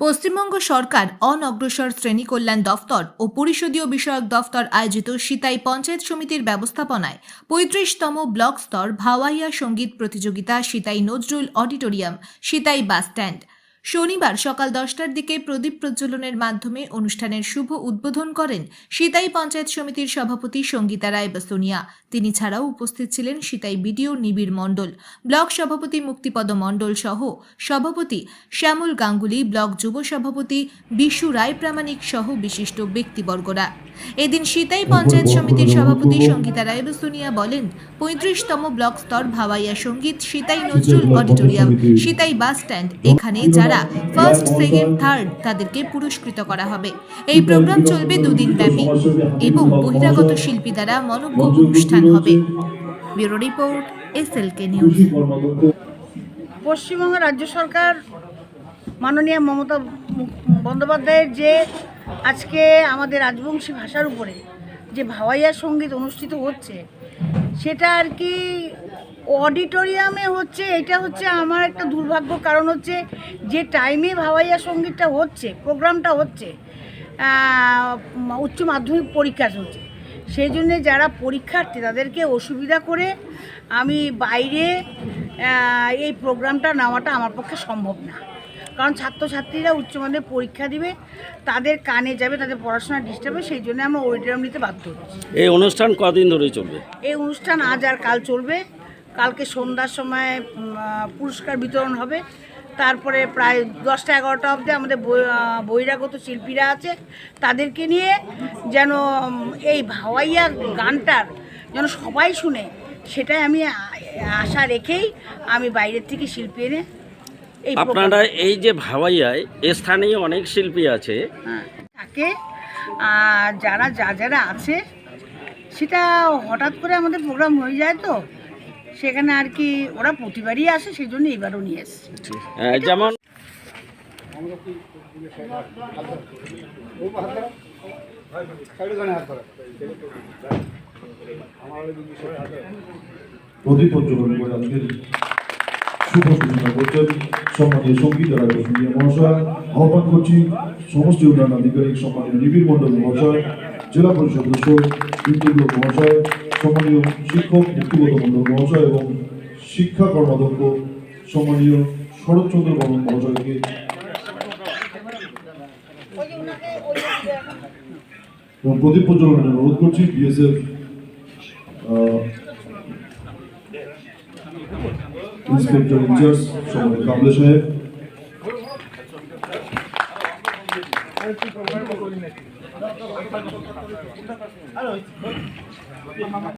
পশ্চিমবঙ্গ সরকার অনগ্রসর শ্রেণি কল্যাণ দফতর ও পরিষদীয় বিষয়ক দফতর আয়োজিত সিতাই পঞ্চায়েত সমিতির ব্যবস্থাপনায় পঁয়ত্রিশতম ব্লক স্তর ভাওয়াইয়া সংগীত প্রতিযোগিতা Sitai Nazrul auditorium, Sitai bus stand. শনিবার সকাল দশটার দিকে প্রদীপ প্রজ্বলনের মাধ্যমে অনুষ্ঠানের শুভ উদ্বোধন করেন সিতাই পঞ্চায়েত সমিতির সভাপতি সঙ্গীতা রায় বাসুনিয়া। তিনি ছাড়াও উপস্থিত ছিলেন সিতাই বিডিও নিবিড় মণ্ডল, ব্লক সভাপতি মুক্তিপদ মণ্ডল সহ সভাপতি শ্যামল গাঙ্গুলি, ব্লক যুব সভাপতি বিশু রায় প্রামাণিক সহ বিশিষ্ট ব্যক্তিবর্গরা। এদিন সিতাই পঞ্চায়েত সমিতির সভাপতি সঙ্গীতা রায় বাসুনিয়া বলেন, পঁয়ত্রিশতম ব্লক স্তর ভাওয়াইয়া সংগীত Sitai Nazrul auditorium, Sitai bus stand, এখানে যারা ফার্স্ট সেকেন্ড থার্ড তাদেরকে পুরস্কৃত করা হবে। এই প্রোগ্রাম চলবে দুদিন ব্যাপী এবং বহিরাগত শিল্পী দ্বারা মনজ্ঞ অনুষ্ঠান হবে। Bureau report S L K news. Paschimbanga রাজ্য সরকার মাননীয় মমতা বন্দ্যোপাধ্যায়ের যে আজকে আমাদের রাজবংশী ভাষার উপরে যে ভাওয়াইয়া সংগীত অনুষ্ঠিত হচ্ছে, সেটা আর কি অডিটোরিয়ামে হচ্ছে এটা হচ্ছে আমার একটা দুর্ভাগ্য। কারণ হচ্ছে যে টাইমে ভাওয়াইয়া সঙ্গীতটা হচ্ছে প্রোগ্রামটা হচ্ছে উচ্চ মাধ্যমিক পরীক্ষা চলছে। সেই জন্যে যারা পরীক্ষার্থী তাদেরকে অসুবিধা করে আমি বাইরে এই প্রোগ্রামটা নেওয়াটা আমার পক্ষে সম্ভব না। কারণ ছাত্রছাত্রীরা উচ্চ মাধ্যমিক পরীক্ষা দিবে তাদের কানে যাবে তাদের পড়াশোনা ডিস্টার্ব হবে সেই জন্য আমরা অডিটোরিয়াম নিতে বাধ্য হচ্ছি। এই অনুষ্ঠান কদিন ধরে চলবে? এই অনুষ্ঠান আজ আর কাল চলবে। কালকে সন্ধ্যার সময় পুরস্কার বিতরণ হবে। তারপরে প্রায় দশটা এগারোটা অবধি আমাদের বহিরাগত শিল্পীরা আছে। তাদেরকে নিয়ে যেন এই ভাওয়াইয়া গানটার যেন সবাই শুনে সেটাই আমি আশা রেখেই আমি বাইরের থেকে শিল্পী এনে এই আপনারা এই যে ভাওয়াইয়ায় স্থানীয় অনেক শিল্পী আছে। হ্যাঁ, থাকে। আর যারা যা যারা আছে সেটা হঠাৎ করে আমাদের প্রোগ্রাম হয়ে যায় তো। সেখানে আর কি ওরা প্রতিবারই আসে সেই জন্য এবারও নিয়ে এসছে। যেমন প্রদীপ প্রজ্বলন করে আজকের শুভ সূচনা করছেন সম্মানীয় সংগীত রায় মহাশয়। আহ্বান করছি সমষ্টি উন্নয়ন আধিকারিক সম্মানীয় নিবিড় মণ্ডল মহাশয় জেলা পরিষদ সদস্য ইন্দ্রলোক মহাশয় সম্মানীয় শিক্ষক মুক্তিবোধ মণ্ডল মহাশয় এবং শিক্ষা কর্মাধ্যক্ষ সম্মানীয় শরৎচন্দ্র বর্মন মহাশয়কে এবং প্রদীপ প্রজ্বলনের অনুরোধ করছি বিএসএফ ইন্সপেক্টর ইনচার্জ সম্মানীয় কামলে সাহেব। あの、いい。